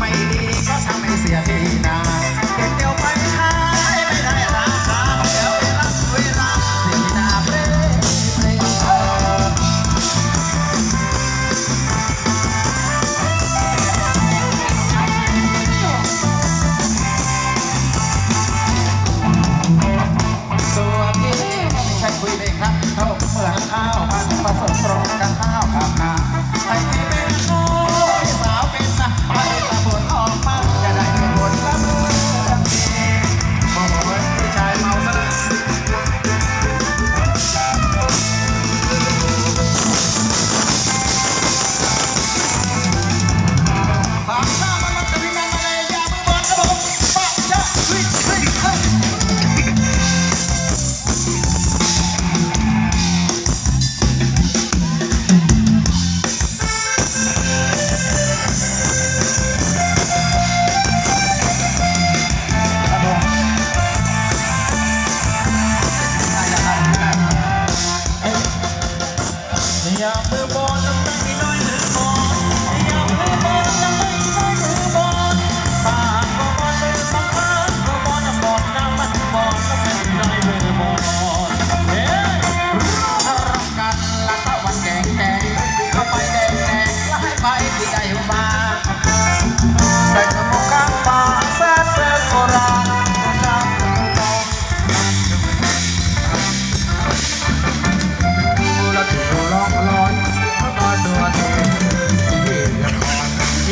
my. Ears. nhà mưa bon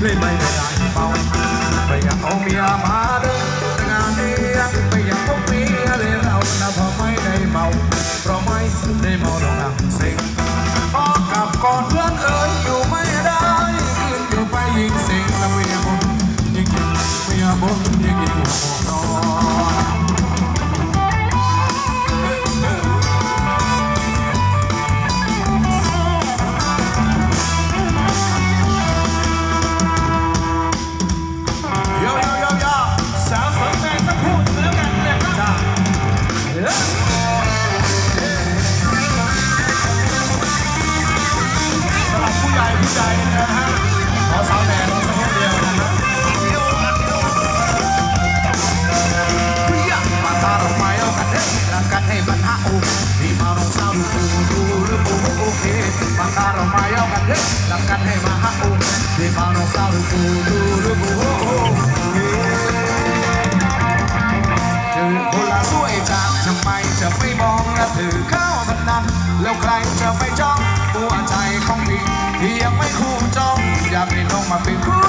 เลยไม่ได้เป่าไปเอาเมีย จะไม่มองและถือเข้าพนัน แล้วใครจะไม่จองตัวใจของพี่ที่ยังไม่คู่จอง อยากให้ลงมาเป็น